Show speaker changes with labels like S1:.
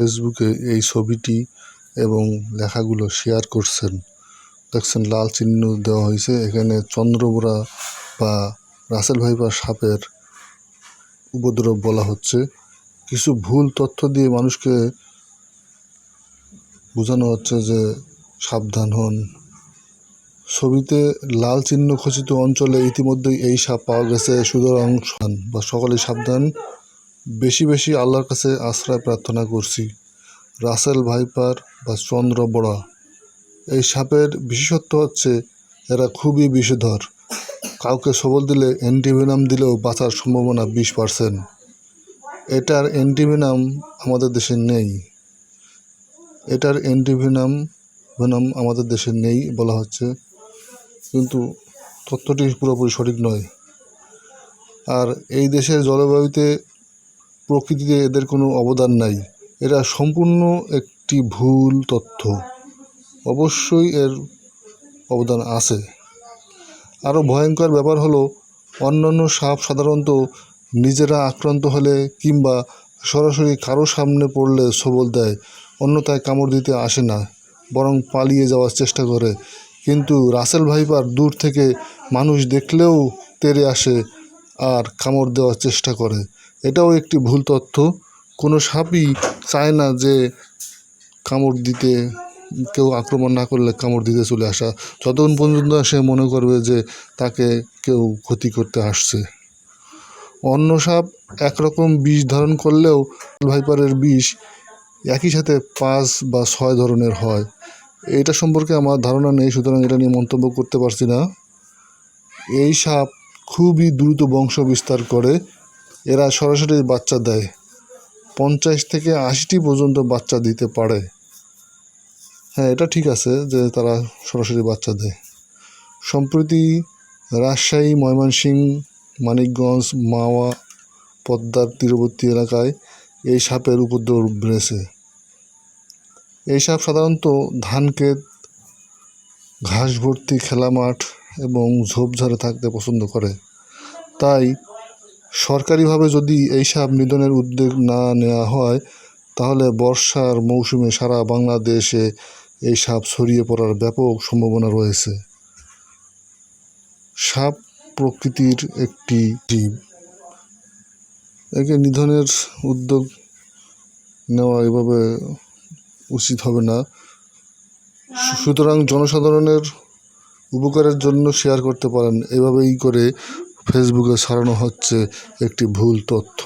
S1: ফেসবুকে এই ছবিটি এবং লেখাগুলো শেয়ার করছেন। দেখছেন, লাল চিহ্ন দেওয়া হয়েছে। এখানে চন্দ্রবোড়া বা রাসেল ভাইপার সাপের উপদ্রব বলা হচ্ছে। কিছু ভুল তথ্য দিয়ে মানুষকে বোঝানো হচ্ছে যে সাবধান হন। ছবিতে লাল চিহ্ন খচিত অঞ্চলে ইতিমধ্যেই এই সাপ পাওয়া গেছে। সুতরাং বা সকলেই সাবধান। বেশি বেশি আল্লাহর কাছে আশ্রয় প্রার্থনা করছি। রাসেল ভাইপার বা চন্দ্র বড়া। এই সাপের বিশেষত্ব হচ্ছে এরা খুবই বিষধর। কাউকে সবল দিলে অ্যান্টিভেনাম দিলেও বাঁচার সম্ভাবনা বিশ পার্সেন্ট। এটার অ্যান্টিভেনাম আমাদের দেশে নেই। এটার অ্যান্টিভেনাম ভেনাম আমাদের দেশে নেই বলা হচ্ছে। কিন্তু তথ্যটি পুরোপুরি সঠিক নয়। আর এই দেশের জলবায়ুতে প্রকৃতিতে এদের কোনো অবদান নাই। এরা সম্পূর্ণ একটি ভুল তথ্য। অবশ্যই এর অবদান আছে। আরও ভয়ঙ্কর ব্যাপার হলো, অন্যান্য সাপ সাধারণত নিজেরা আক্রান্ত হলে কিংবা সরাসরি কারও সামনে পড়লে সবল দেয়, অন্যথায় কামড় দিতে আসে না, বরং পালিয়ে যাওয়ার চেষ্টা করে। কিন্তু রাসেল ভাইপার দূর থেকে মানুষ দেখলেও তেড়ে আসে আর কামড় দেওয়ার চেষ্টা করে। এটাও একটি ভুল তথ্য। কোনো সাপই চায় না যে কামড় দিতে, কেউ আক্রমণ না করলে কামড় দিতে চলে আসা। যতক্ষণ পর্যন্ত সে মনে করবে যে তাকে কেউ ক্ষতি করতে আসছে। অন্য সাপ একরকম বিষ ধারণ করলেও ভাইপারের বিষ একই সাথে পাঁচ বা ছয় ধরনের হয়। এটা সম্পর্কে আমার ধারণা নেই, সুতরাং এটা নিয়ে মন্তব্য করতে পারছি না। এই সাপ খুবই দ্রুত বংশ বিস্তার করে এরা সরাসরি বাচ্চা দেয়। পঞ্চাশ থেকে আশিটি পর্যন্ত বাচ্চা দিতে পারে। হ্যাঁ এটা ঠিক আছে যে তারা সরাসরি বাচ্চা দেয়। সম্প্রতি রাজশাহী, ময়মনসিংহ, মানিকগঞ্জ, মাওয়া, পদ্মার তীরবর্তী এলাকায় এই সাপের উপদ্রব বেড়েছে। এই সাপ সাধারণত ধানক্ষেত ঘাস ভর্তি খেলা মাঠ এবং ঝোপঝাড়ে থাকতে পছন্দ করে। তাই সরকারিভাবে যদি এই সাপ নিধনের উদ্যোগ না নেওয়া হয়, তাহলে বর্ষার মৌসুমে সারা বাংলাদেশে এই সাপ ছড়িয়ে পড়ার ব্যাপক সম্ভাবনা রয়েছে। সাপ প্রকৃতির একটি জীব। একে নিধনের উদ্যোগ নেওয়া এভাবে উচিত হবে না। সুতরাং জনসাধারণের উপকারের জন্য শেয়ার করতে পারেন। এভাবেই করে ফেসবুকে ছড়ানো হচ্ছে একটি ভুল তথ্য।